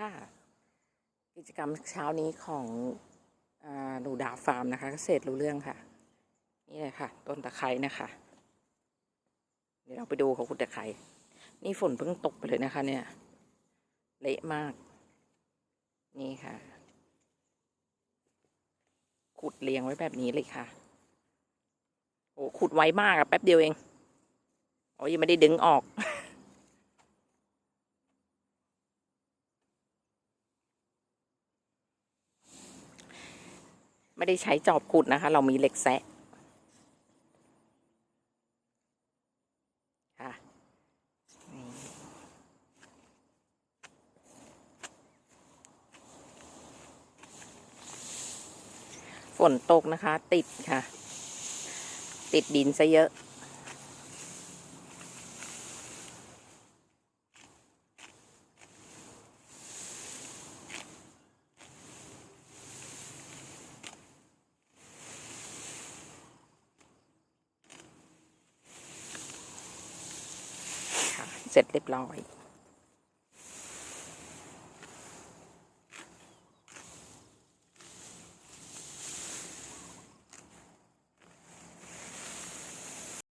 ค่ะ กิจกรรมเช้านี้ของอหนูดาฟาร์มนะคะเกษตรรู้เรื่องค่ะ นี่เลยค่ะ ต้นตะไคร้นะคะ เดี๋ยวเราไปดูเขาขุดตะไคร้นี่ฝนเพิ่งตกไปเลยนะคะ เนี่ย เละมาก นี่ค่ะ ขุดเรียงไว้แบบนี้เลยค่ะโอ้ขุดไวมากอะแป๊บเดียวเองโอ้ยังไม่ได้ดึงออก ไม่ได้ใช้จอบขุดนะคะ เรามีเหล็กแซะค่ะฝนตกนะคะ ติดค่ะ ติดดินซะเยอะ เสร็จเรียบร้อย